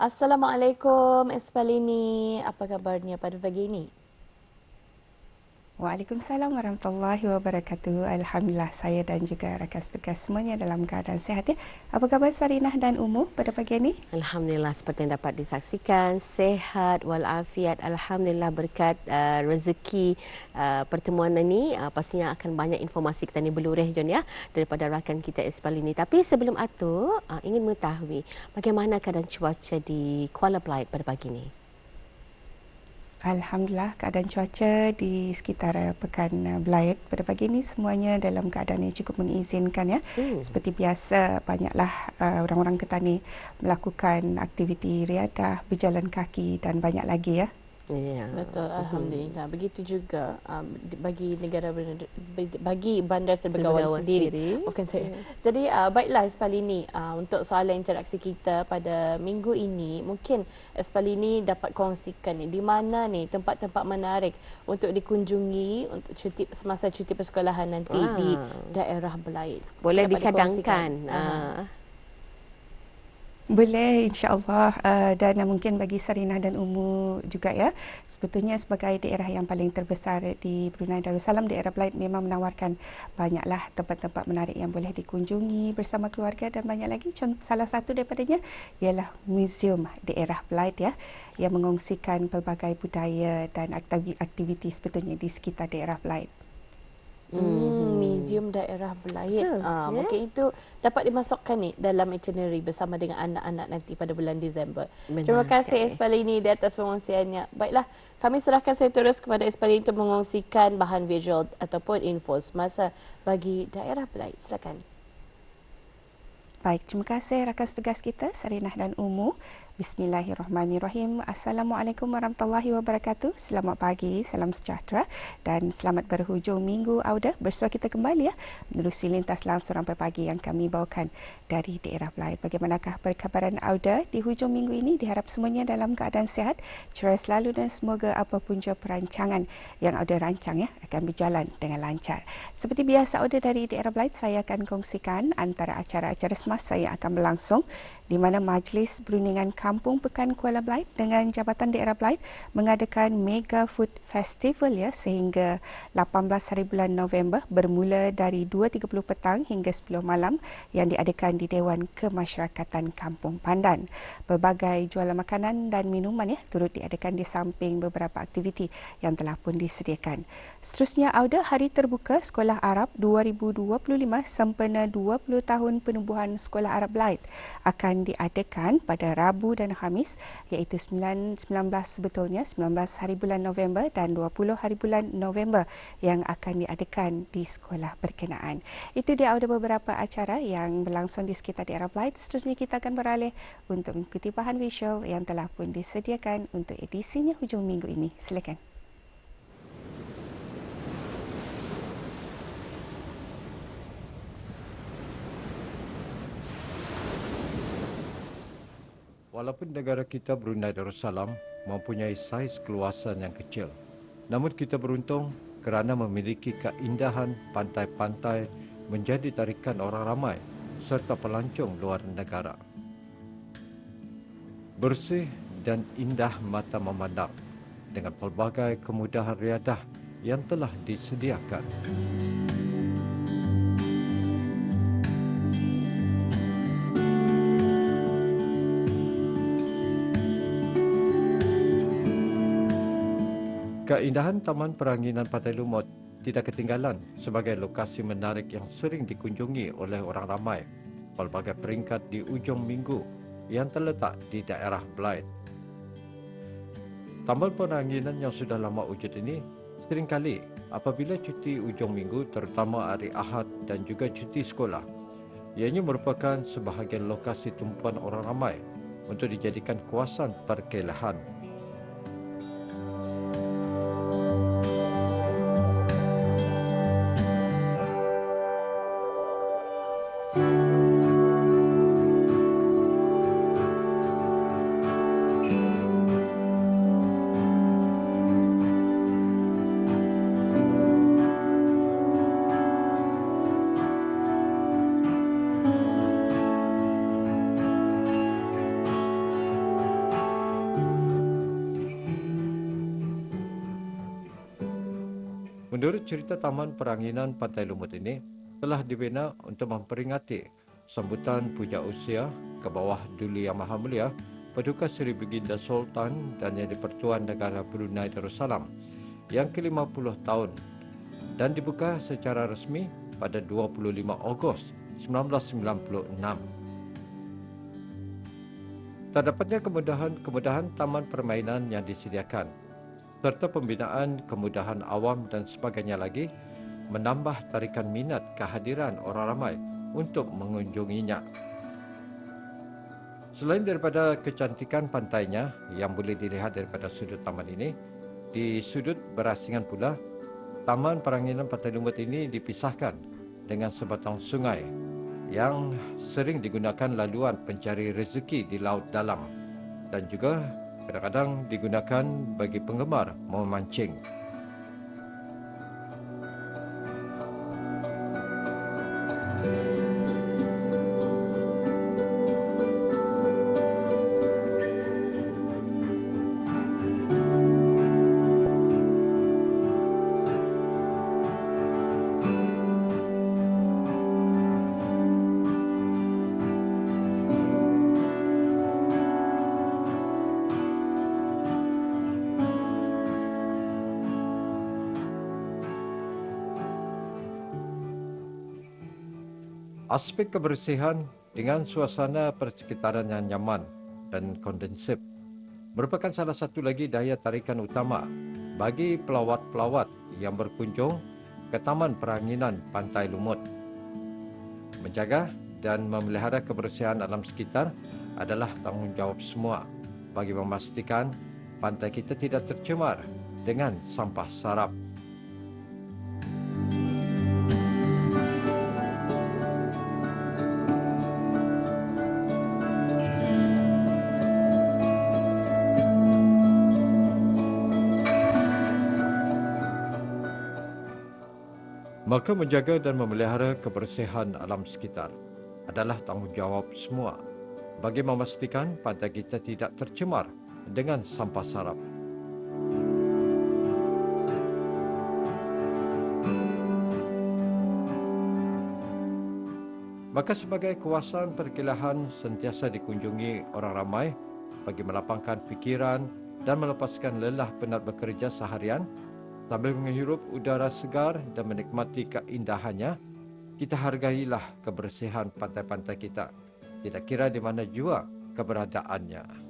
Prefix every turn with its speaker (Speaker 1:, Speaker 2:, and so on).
Speaker 1: Assalamualaikum Espalini. Apa kabarnya pada pagi ini?
Speaker 2: Waalaikumsalam warahmatullahi wabarakatuh. Alhamdulillah saya dan juga rakan tugas semuanya dalam keadaan sihat ya. Apa khabar Sarinah dan Umu pada pagi ini?
Speaker 3: Alhamdulillah seperti yang dapat disaksikan sehat walafiat. Alhamdulillah berkat uh, rezeki uh, pertemuan ini uh, pastinya akan banyak informasi kita ni berluruh John ya daripada rakan kita Isbal ini. Tapi sebelum itu uh, ingin mengetahui bagaimana keadaan cuaca di Kuala Belait pada pagi ini.
Speaker 2: Alhamdulillah keadaan cuaca di sekitar uh, Pekan uh, Belayat pada pagi ini semuanya dalam keadaan yang cukup mengizinkan ya. Hmm. Seperti biasa banyaklah uh, orang-orang ketani melakukan aktiviti riadah, berjalan kaki dan banyak lagi ya.
Speaker 1: Ya. Betul, alhamdulillah. Begitu juga um, bagi negara bagi bandar Sebegawan sendiri. sendiri. Bukan saya. Ya. Jadi uh, baiklah Espalini uh, untuk soalan interaksi kita pada minggu ini, mungkin Espalini dapat kongsikan ni di mana ni tempat-tempat menarik untuk dikunjungi untuk cuti semasa cuti persekolahan nanti ah. di daerah Belait.
Speaker 3: Boleh dicadangkan. Uh.
Speaker 2: Boleh insya-Allah uh, dan mungkin bagi Sarina dan Umu juga ya. Sebetulnya sebagai daerah yang paling terbesar di Brunei Darussalam daerah Belait memang menawarkan banyaklah tempat-tempat menarik yang boleh dikunjungi bersama keluarga dan banyak lagi. Salah satu daripadanya ialah museum daerah Belait ya yang mengongsikan pelbagai budaya dan aktiviti sebetulnya di sekitar daerah Belait.
Speaker 1: Hmm, museum daerah Belayit. Hmm, uh, yeah. Mungkin itu dapat dimasukkan ni dalam itinerary bersama dengan anak-anak nanti pada bulan Disember. Benar Terima kasih Espalini di atas pengongsiannya. Baiklah, kami serahkan saya terus kepada Espalini untuk mengongsikan bahan visual ataupun info semasa bagi daerah Belayit. Silakan.
Speaker 2: Baik, terima kasih rakan tugas kita Sarinah dan Umu. Bismillahirrahmanirrahim. Assalamualaikum warahmatullahi wabarakatuh. Selamat pagi, salam sejahtera dan selamat berhujung minggu Auda. Bersua kita kembali ya menerusi lintas langsung sampai pagi yang kami bawakan dari daerah Belait. Bagaimanakah perkabaran Auda di hujung minggu ini? Diharap semuanya dalam keadaan sihat, ceria selalu dan semoga apapun jua perancangan yang Auda rancang ya akan berjalan dengan lancar. Seperti biasa Auda dari daerah Belait, saya akan kongsikan antara acara-acara semasa yang akan berlangsung di mana Majlis Perundingan Kampung Pekan Kuala Belait dengan Jabatan Daerah Belait mengadakan Mega Food Festival ya sehingga 18 hari bulan November bermula dari 2.30 petang hingga 10 malam yang diadakan di Dewan Kemasyarakatan Kampung Pandan. Berbagai jualan makanan dan minuman ya turut diadakan di samping beberapa aktiviti yang telah pun disediakan. Seterusnya Auda Hari Terbuka Sekolah Arab 2025 sempena 20 tahun penubuhan Sekolah Arab Belait akan diadakan pada Rabu dan Khamis iaitu 9, 19 sebetulnya 19 hari bulan November dan 20 hari bulan November yang akan diadakan di sekolah berkenaan. Itu dia ada beberapa acara yang berlangsung di sekitar daerah Blight. Seterusnya kita akan beralih untuk mengikuti bahan visual yang telah pun disediakan untuk edisinya hujung minggu ini. Silakan.
Speaker 4: Walaupun negara kita Brunei Darussalam mempunyai saiz keluasan yang kecil, namun kita beruntung kerana memiliki keindahan pantai-pantai menjadi tarikan orang ramai serta pelancong luar negara. Bersih dan indah mata memandang dengan pelbagai kemudahan riadah yang telah disediakan. Keindahan Taman Peranginan Pantai Lumut tidak ketinggalan sebagai lokasi menarik yang sering dikunjungi oleh orang ramai. Pelbagai peringkat di ujung minggu yang terletak di daerah Blight. Taman Peranginan yang sudah lama wujud ini seringkali apabila cuti ujung minggu terutama hari Ahad dan juga cuti sekolah. Ianya merupakan sebahagian lokasi tumpuan orang ramai untuk dijadikan kawasan perkelahan Menurut cerita Taman Peranginan Pantai Lumut ini, telah dibina untuk memperingati sambutan puja usia ke bawah Duli Yang Maha Mulia Paduka Seri Baginda Sultan dan Yang di-Pertuan Negara Brunei Darussalam yang ke-50 tahun dan dibuka secara resmi pada 25 Ogos 1996. Terdapatnya kemudahan-kemudahan taman permainan yang disediakan serta pembinaan kemudahan awam dan sebagainya lagi menambah tarikan minat kehadiran orang ramai untuk mengunjunginya. Selain daripada kecantikan pantainya yang boleh dilihat daripada sudut taman ini, di sudut berasingan pula, Taman Peranginan Pantai Lumut ini dipisahkan dengan sebatang sungai yang sering digunakan laluan pencari rezeki di laut dalam dan juga kadang-kadang digunakan bagi penggemar memancing. Aspek kebersihan dengan suasana persekitaran yang nyaman dan kondensif merupakan salah satu lagi daya tarikan utama bagi pelawat-pelawat yang berkunjung ke Taman Peranginan Pantai Lumut. Menjaga dan memelihara kebersihan alam sekitar adalah tanggungjawab semua bagi memastikan pantai kita tidak tercemar dengan sampah sarap. Maka menjaga dan memelihara kebersihan alam sekitar adalah tanggungjawab semua bagi memastikan pantai kita tidak tercemar dengan sampah sarap. Maka sebagai kawasan perkilahan sentiasa dikunjungi orang ramai bagi melapangkan fikiran dan melepaskan lelah penat bekerja seharian Sambil menghirup udara segar dan menikmati keindahannya, kita hargailah kebersihan pantai-pantai kita. Tidak kira di mana jua keberadaannya.